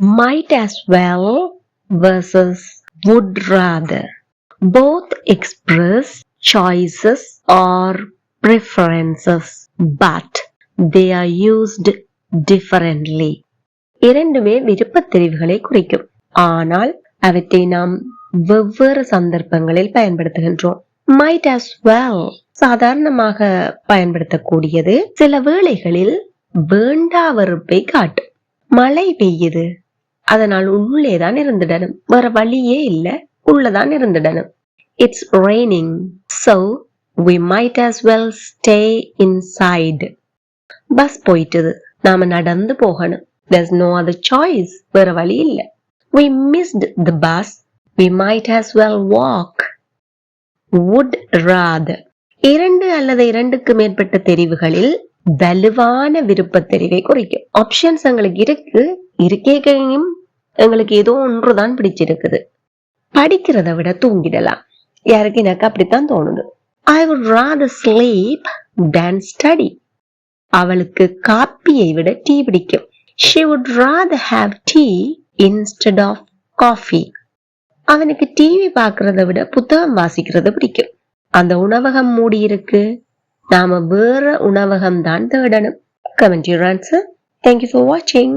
might as well versus would rather. Both express choices or preferences, but they are used differently. இரண்டுமே விருப்பத் தெரிவுகளை குறிக்கும் ஆனால் அவற்றை நாம் வெவ்வேறு சந்தர்ப்பங்களில் பயன்படுத்துகின்றோம் might as well சாதாரணமாக பயன்படுத்தக்கூடியது சில வேளைகளில் வேண்டா வெறுப்பை காட்டும் மழை பெய்யுது அதனால் உள்ளே தான் இருந்துடணும். வேற வழியே இல்ல உள்ளதான் இருந்துடணும். It's raining so we might as well stay inside bus போயிட்டது. நாம நடந்து போகணும். There's no other choice. வேற வழி இல்ல. We missed the bus. We might as well walk. Would rather. இரண்டு அல்லது இரண்டுக்கு மேற்பட்ட தெரிவுகளில் வலுவான விருப்ப தெரிவை குறிக்கும். ஆப்ஷன்ஸ் எங்களுக்கு இருக்கு. இருக்கேக்கையும் எங்களுக்கு ஏதோ ஒன்று தான் பிடிச்சிருக்குது. படிக்கிறதை விட தூங்கிடலாம். யாருக்கு எனக்கு அப்படித்தான் தோணுது. I would rather sleep than study அவளுக்கு காப்பியை விட டீ பிடிக்கும். She would rather have tea instead of coffee அவனுக்கு டிவி பார்க்கறத விட புத்தகம் வாசிக்கிறது பிடிக்கும். அந்த உணவகம் மூடி இருக்கு. நாம வேற உணவகம் தான் தேடணும் comment your answer thank you for வாட்சிங்